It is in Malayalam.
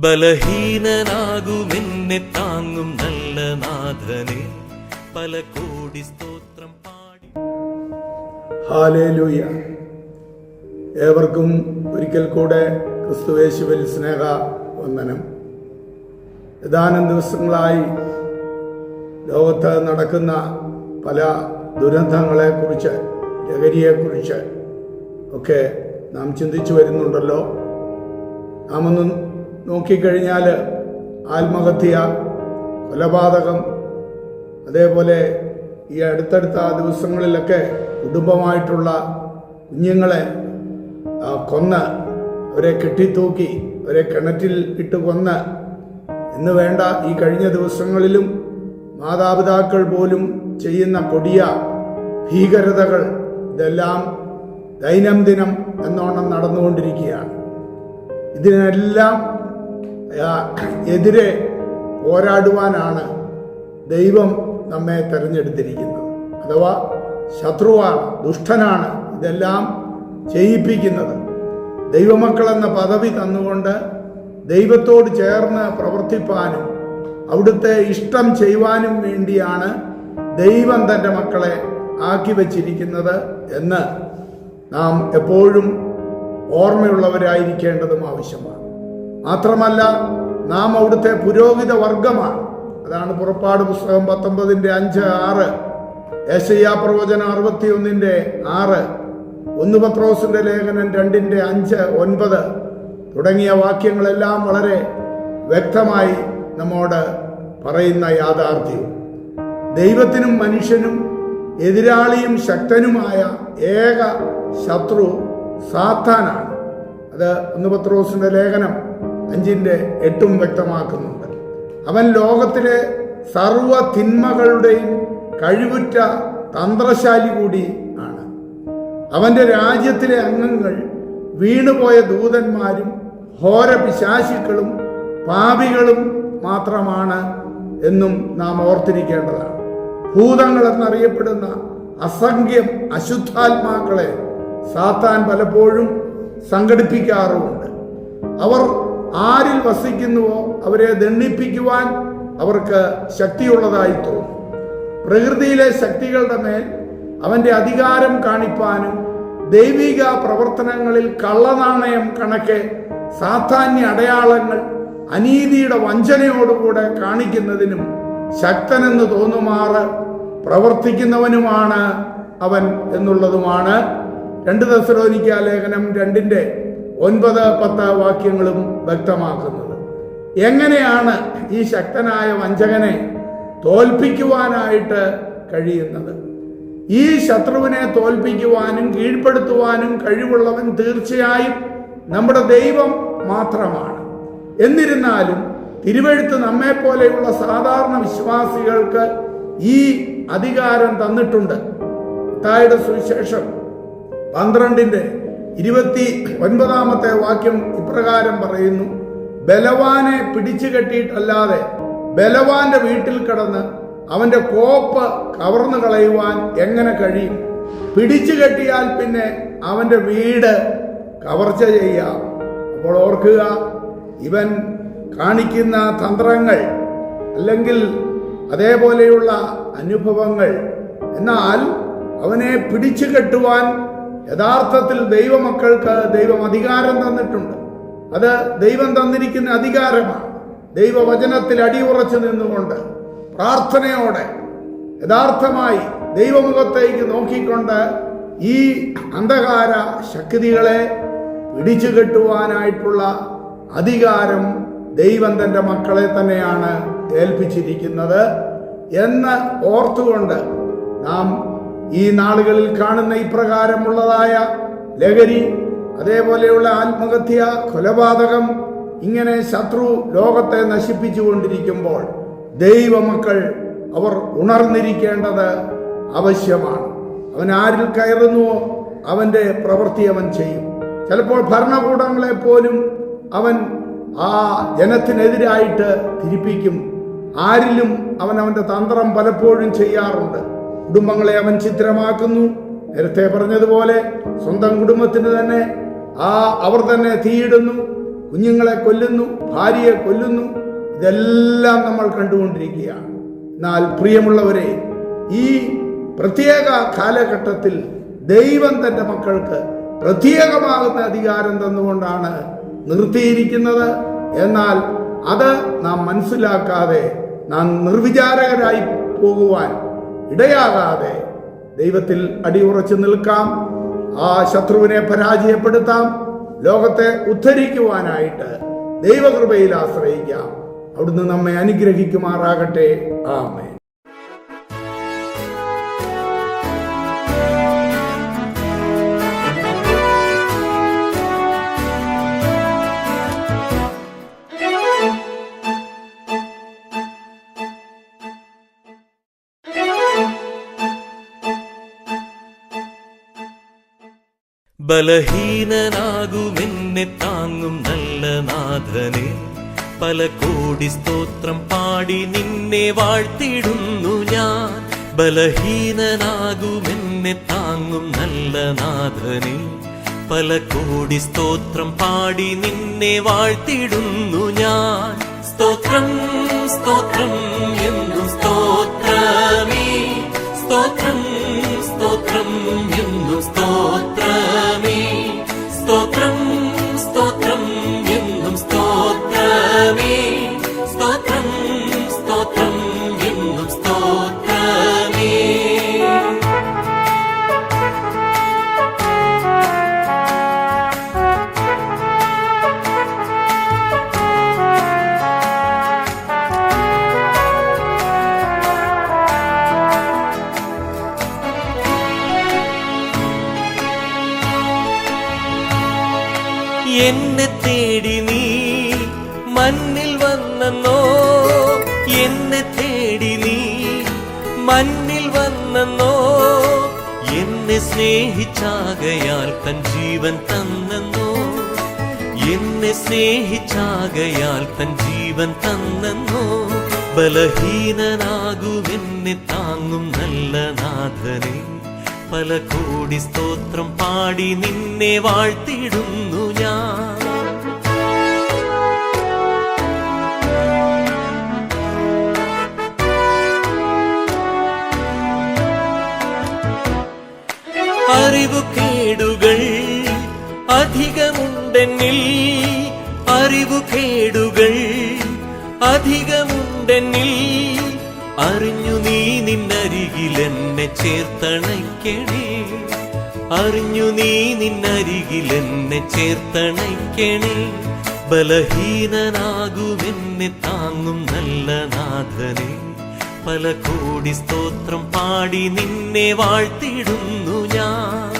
ബലഹീനനാകുമെന്നെ താങ്ങും നല്ല നാഥനെ. പല കോടി സ്തോത്രം പാടി. ഹാലേലൂയ. ഏവർക്കും ഒരിക്കൽ കൂടെ ക്രിസ്തുവേശുവിൽ സ്നേഹ വന്ദനം. ഏതാനും ദിവസങ്ങളായി ലോകത്ത് നടക്കുന്ന പല ദുരന്തങ്ങളെക്കുറിച്ച് ലഹരിയെക്കുറിച്ച് ഒക്കെ നാം ചിന്തിച്ചു വരുന്നുണ്ടല്ലോ. നാം ഒന്ന് നോക്കിക്കഴിഞ്ഞാൽ ആത്മഹത്യ കൊലപാതകം അതേപോലെ ഈ അടുത്തടുത്ത ദിവസങ്ങളിലൊക്കെ കുടുംബമായിട്ടുള്ള കുഞ്ഞുങ്ങളെ കൊന്ന് അവരെ കെട്ടിത്തൂക്കി അവരെ കിണറ്റിൽ ഇട്ട് കൊന്ന് എന്ന് വേണ്ട ഈ കഴിഞ്ഞ ദിവസങ്ങളിലും മാതാപിതാക്കൾ പോലും ചെയ്യുന്ന കൊടിയ ഭീകരതകൾ ഇതെല്ലാം ദൈനംദിനം എന്നോണം നടന്നുകൊണ്ടിരിക്കുകയാണ്. ഇതിനെല്ലാം എതിരെ പോരാടുവാനാണ് ദൈവം നമ്മെ തെരഞ്ഞെടുത്തിരിക്കുന്നത്. അഥവാ ശത്രുവാണ് ദുഷ്ടനാണ് ഇതെല്ലാം ചെയ്യിപ്പിക്കുന്നത്. ദൈവമക്കളെന്ന പദവി തന്നുകൊണ്ട് ദൈവത്തോട് ചേർന്ന് പ്രവർത്തിപ്പാനും അവിടുത്തെ ഇഷ്ടം ചെയ്യുവാനും വേണ്ടിയാണ് ദൈവം തന്റെ മക്കളെ ആക്കി വച്ചിരിക്കുന്നത് എന്ന് നാം എപ്പോഴും ഓർമ്മയുള്ളവരായിരിക്കേണ്ടതും ആവശ്യമാണ്. മാത്രമല്ല നാം അവിടുത്തെ പുരോഹിത വർഗമാണ്. അതാണ് പുറപ്പാട് പുസ്തകം പത്തൊമ്പതിന്റെ അഞ്ച് ആറ്. ഏശയ്യാ പ്രവചനം അറുപത്തിയൊന്നിന്റെ ആറ്. ഒന്ന് പത്രോസിന്റെ ലേഖനം രണ്ടിന്റെ അഞ്ച് ഒൻപത്. തുടങ്ങിയ വാക്യങ്ങളെല്ലാം വളരെ വ്യക്തമായി നമ്മോട് പറയുന്ന യാഥാർത്ഥ്യം. ദൈവത്തിനും മനുഷ്യനും എതിരാളിയും ശക്തനുമായ ഏക ശത്രു സാത്താനാണ്. അത് ഒന്ന് പത്രോസിന്റെ ലേഖനം അഞ്ചിന്റെ എട്ടും വ്യക്തമാക്കുന്നുണ്ട്. അവൻ ലോകത്തിലെ സർവ തിന്മകളുടെയും കഴിവുറ്റ തന്ത്രശാലി കൂടി ആണ്. അവന്റെ രാജ്യത്തിലെ അംഗങ്ങൾ വീണുപോയ ദൂതന്മാരും ഘോര പിശാശുക്കളും പാപികളും മാത്രമാണ് എന്നും നാം ഓർത്തിരിക്കേണ്ടതാണ്. ഭൂതങ്ങൾ എന്നറിയപ്പെടുന്ന അസംഖ്യം അശുദ്ധാത്മാക്കളെ സാത്താൻ പലപ്പോഴും സംഘടിപ്പിക്കാറുമുണ്ട്. അവർ ആരിൽ വസിക്കുന്നുവോ അവരെ ദണ്ഡിപ്പിക്കുവാൻ അവർക്ക് ശക്തിയുള്ളതായി തോന്നും. പ്രകൃതിയിലെ ശക്തികളുടെ മേൽ അവന്റെ അധികാരം കാണിപ്പാനും ദൈവിക പ്രവർത്തനങ്ങളിൽ കള്ളനാണയം കണക്കെ സാധാന്യ അടയാളങ്ങൾ അനീതിയുടെ വഞ്ചനയോടുകൂടെ കാണിക്കുന്നതിനും ശക്തനെന്ന് തോന്നുമാറ് പ്രവർത്തിക്കുന്നവനുമാണ് അവൻ എന്നുള്ളതുമാണ്. രണ്ട് ദസലോനിക്ക ലേഖനം രണ്ടിന്റെ ഒൻപത് പത്ത് വാക്യങ്ങളും വ്യക്തമാക്കുന്നത്. എങ്ങനെയാണ് ഈ ശക്തനായ വഞ്ചകനെ തോൽപ്പിക്കുവാനായിട്ട് കഴിയുന്നത്? ഈ ശത്രുവിനെ തോൽപ്പിക്കുവാനും കീഴ്പ്പെടുത്തുവാനും കഴിവുള്ളവൻ തീർച്ചയായും നമ്മുടെ ദൈവം മാത്രമാണ്. എന്നിരുന്നാലും തിരുവഴുത്ത് നമ്മെ പോലെയുള്ള സാധാരണ വിശ്വാസികൾക്ക് ഈ അധികാരം തന്നിട്ടുണ്ട്. തായുടെ സുവിശേഷം പന്ത്രണ്ടിന്റെ ഇരുപത്തി ഒൻപതാമത്തെ വാക്യം ഇപ്രകാരം പറയുന്നു. ബലവാനെ പിടിച്ചു കെട്ടിയിട്ടല്ലാതെ ബലവാന്റെ വീട്ടിൽ കടന്ന് അവന്റെ കോപ്പ് കവർന്നു കളയുവാൻ എങ്ങനെ കഴിയും? പിടിച്ചു കെട്ടിയാൽ പിന്നെ അവന്റെ വീട് കവർച്ച ചെയ്യാം. അപ്പോൾ ഓർക്കുക ഇവൻ കാണിക്കുന്ന തന്ത്രങ്ങൾ അല്ലെങ്കിൽ അതേപോലെയുള്ള അനുഭവങ്ങൾ എന്നാൽ അവനെ പിടിച്ചു കെട്ടുവാൻ യഥാർത്ഥത്തിൽ ദൈവമക്കൾക്ക് ദൈവം അധികാരം തന്നിട്ടുണ്ട്. അത് ദൈവം തന്നിരിക്കുന്ന അധികാരമാണ്. ദൈവവചനത്തിൽ അടിയുറച്ചു നിന്നുകൊണ്ട് പ്രാർത്ഥനയോടെ യഥാർത്ഥമായി ദൈവമുഖത്തേക്ക് നോക്കിക്കൊണ്ട് ഈ അന്ധകാര ശക്തികളെ പിടിച്ചു കെട്ടുവാനായിട്ടുള്ള അധികാരം ദൈവം തന്റെ മക്കളെ തന്നെയാണ് ഏൽപ്പിച്ചിരിക്കുന്നത് എന്ന് ഓർത്തുകൊണ്ട് നാം ഈ നാളുകളിൽ കാണുന്ന ഇപ്രകാരമുള്ളതായ ലഹരി അതേപോലെയുള്ള ആത്മഹത്യ കൊലപാതകം ഇങ്ങനെ ശത്രു ലോകത്തെ നശിപ്പിച്ചു കൊണ്ടിരിക്കുമ്പോൾ ദൈവമക്കൾ അവർ ഉണർന്നിരിക്കേണ്ടത് ആവശ്യമാണ്. അവൻ ആരിൽ കയറുന്നുവോ അവന്റെ പ്രവൃത്തി അവൻ ചെയ്യും. ചിലപ്പോൾ ഭരണകൂടങ്ങളെ പോലും അവൻ ആ ജനത്തിനെതിരായിട്ട് തിരിപ്പിക്കും. ആരിലും അവൻ അവന്റെ തന്ത്രം പലപ്പോഴും ചെയ്യാറുണ്ട്. കുടുംബങ്ങളെ അവൻ ചിത്രമാക്കുന്നു നേരത്തെ പറഞ്ഞതുപോലെ സ്വന്തം കുടുംബത്തിന് തന്നെ ആ അവർ തന്നെ തീയിടുന്നു കുഞ്ഞുങ്ങളെ കൊല്ലുന്നു ഭാര്യയെ കൊല്ലുന്നു. ഇതെല്ലാം നമ്മൾ കണ്ടുകൊണ്ടിരിക്കുകയാണ്. എന്നാൽ പ്രിയമുള്ളവരെ ഈ പ്രത്യേക കാലഘട്ടത്തിൽ ദൈവം തന്റെ മക്കൾക്ക് പ്രത്യേകമാകുന്ന അധികാരം തന്നുകൊണ്ടാണ് നിർത്തിയിരിക്കുന്നത്. എന്നാൽ അത് നാം മനസ്സിലാക്കാതെ നാം നിർവിചാരകരായി പോകുവാൻ ഇടയാകാതെ ദൈവത്തിൽ അടിയുറച്ചു നിൽക്കാം. ആ ശത്രുവിനെ പരാജയപ്പെടുത്താം. ലോകത്തെ ഉദ്ധരിക്കുവാനായിട്ട് ദൈവകൃപയിൽ ആശ്രയിക്കാം. അവിടുന്ന് നമ്മെ അനുഗ്രഹിക്കുമാറാകട്ടെ. ആമേൻ. ബലഹീനനാകുമെന്നെ താങ്ങും നല്ല നാഥനെ. പല കോടി സ്തോത്രം പാടി നിന്നെ വാഴ്ത്തിടുന്നു ഞാൻ. ബലഹീനനാകുമെന്നെ താങ്ങും നല്ല നാഥനെ. പല കോടി സ്തോത്രം പാടി നിന്നെ വാഴ്ത്തിടുന്നു ഞാൻ. സ്തോത്രം സ്തോത്രം എന്നും സ്തോത്രമേ. സ്തോത്രം സ്തോത്രം എന്നും സ്തോത്രം മണ്ണിൽ വന്നെന്നോ? എന്നെ തേടി നീ മണ്ണിൽ വന്നെന്നോ? എന്നെ സ്നേഹിച്ചാകയാൽ തൻ ജീവൻ തന്നെന്നോ? എന്നെ സ്നേഹിച്ചാകയാൽ തൻ ജീവൻ തന്നെന്നോ? ബലഹീനനാകുമെന്നെ താങ്ങും നല്ല നാഥനെ. പല കോടി സ്തോത്രം പാടി നിന്നെ വാഴ്ത്തിടുന്നു ഞാൻ. അറിവു കേടുകൾ അധികമുണ്ടെന്നിൽ അറിവുകേടുകൾ അധികമുണ്ടെന്നിൽ അറിഞ്ഞു നീ നിന്നരികിൽ എന്നെ ചേർത്തണയ്ക്കണേ. അറിഞ്ഞു നീ നിന്നരികിൽ എന്നെ ചേർത്തണയ്ക്കണേ. ബലഹീനനാകുമെന്നെ താങ്ങും നല്ല നാഥനെ. പല കോടി സ്തോത്രം പാടി നിന്നെ വാഴ്ത്തിടുന്നു ഞാൻ.